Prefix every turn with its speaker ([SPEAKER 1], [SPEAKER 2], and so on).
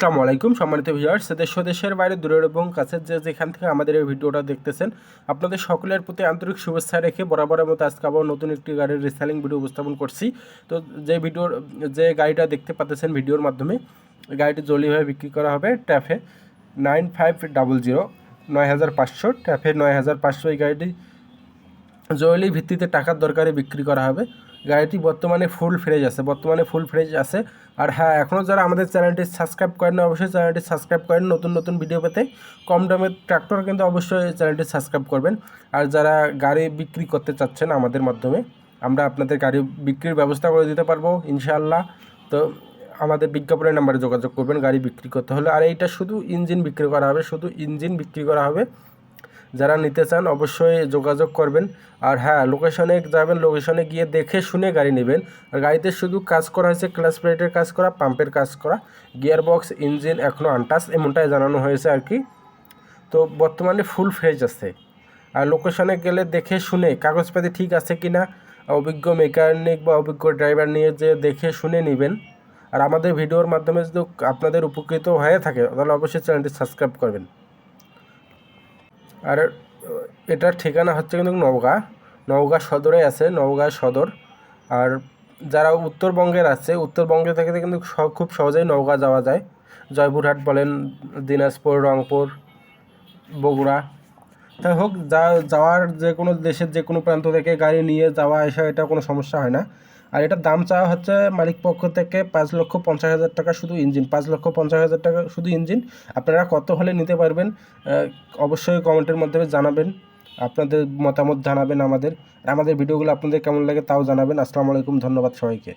[SPEAKER 1] আসসালামু আলাইকুম, সম্মানিত ভিউয়ার্স। দেশ দেশের বাইরে, দূরের এবং কাছের যে যেখান থেকে আমাদের এই ভিডিওটা দেখতেছেন, আপনাদের সকলের প্রতি আন্তরিক শুভেচ্ছা রেখে বরাবরের মতো আজকে আবার নতুন একটি গাড়ির রিসেলিং ভিডিও উপস্থাপন করছি। তো যে ভিডিওর যে গাড়িটা দেখতে পাচ্ছেন ভিডিওর মাধ্যমে গাড়িটি জলিভাবে বিক্রি করা হবে TAFE nine five double zero, নয় হাজার পাঁচশো। ট্যাফে নয় হাজার পাঁচশো এই গাড়িটি জরুরি ভিত্তিতে টাকার দরকারে বিক্রি করা হবে। গাড়িটি বর্তমানে ফুল ফ্রেজ আছে, বর্তমানে ফুল ফ্রেজ আছে। আর হ্যাঁ এখনও যারা আমাদের চ্যানেলটি সাবস্ক্রাইব করেন অবশ্যই চ্যানেলটি সাবস্ক্রাইব করেন। নতুন নতুন ভিডিও পেতে কম দামের ট্র্যাক্টর কিন্তু অবশ্যই চ্যানেলটি সাবস্ক্রাইব করবেন। আর যারা গাড়ি বিক্রি করতে চাচ্ছেন আমাদের মাধ্যমে, আমরা আপনাদের গাড়ি বিক্রির ব্যবস্থা করে দিতে পারব, ইনশাআল্লাহ। তো আমাদের বিজ্ঞাপনের নাম্বারে যোগাযোগ করবেন, গাড়ি বিক্রি করতে হলে। আর এইটা শুধু ইঞ্জিন বিক্রি করা হবে, শুধু ইঞ্জিন বিক্রি করা হবে। যারা নিতে চান অবশ্যই যোগাযোগ করবেন। আর হ্যাঁ লোকেশনে যাবেন লোকেশনে গিয়ে দেখে শুনে গাড়ি নেবেন। আর গাড়িতে শুধু কাজ করা হয়েছে ক্লাস প্লেটের কাজ করা পাম্পের কাজ করা গিয়ার বক্স ইঞ্জিন এখনও আনটাস এমনটাই জানানো হয়েছে আর কি। তো বর্তমানে ফুল ফ্রেজ আছে। আর লোকেশনে গেলে দেখে শুনে, কাগজপাতি ঠিক আছে কি না, অভিজ্ঞ মেকানিক বা অভিজ্ঞ ড্রাইভার নিয়ে যে দেখে শুনে নেবেন। আর আমাদের ভিডিওর মাধ্যমে যদি আপনাদের উপকৃত হয়ে থাকে, তাহলে অবশ্যই চ্যানেলটি সাবস্ক্রাইব করবেন। আর এটার ঠিকানা হচ্ছে কিন্তু নওগাঁ নওগাঁ সদরে আছে, নওগাঁ সদর। আর যারা উত্তরবঙ্গের আছে, উত্তরবঙ্গে থেকে কিন্তু খুব সহজেই নওগাঁ যাওয়া যায়। জয়পুরহাট বলেন, দিনাজপুর, রংপুর, বগুড়া। তাই হোক, যা, যাওয়ার যে কোনো দেশের যে কোনো প্রান্ত থেকে গাড়ি নিয়ে যাওয়া আসা এটা কোনো সমস্যা হয় না। আর এটার দাম চাওয়া হচ্ছে মালিক পক্ষ থেকে পাঁচ লক্ষ পঞ্চাশ হাজার টাকা শুধু ইঞ্জিন, পাঁচ লক্ষ পঞ্চাশ হাজার টাকা শুধু ইঞ্জিন। আপনারা কত হলে নিতে পারবেন অবশ্যই কমেন্টের মাধ্যমে জানাবেন, আপনাদের মতামত জানাবেন আমাদের। আর আমাদের ভিডিওগুলো আপনাদের কেমন লাগে তাও জানাবেন। আসসালামু আলাইকুম, ধন্যবাদ সবাইকে।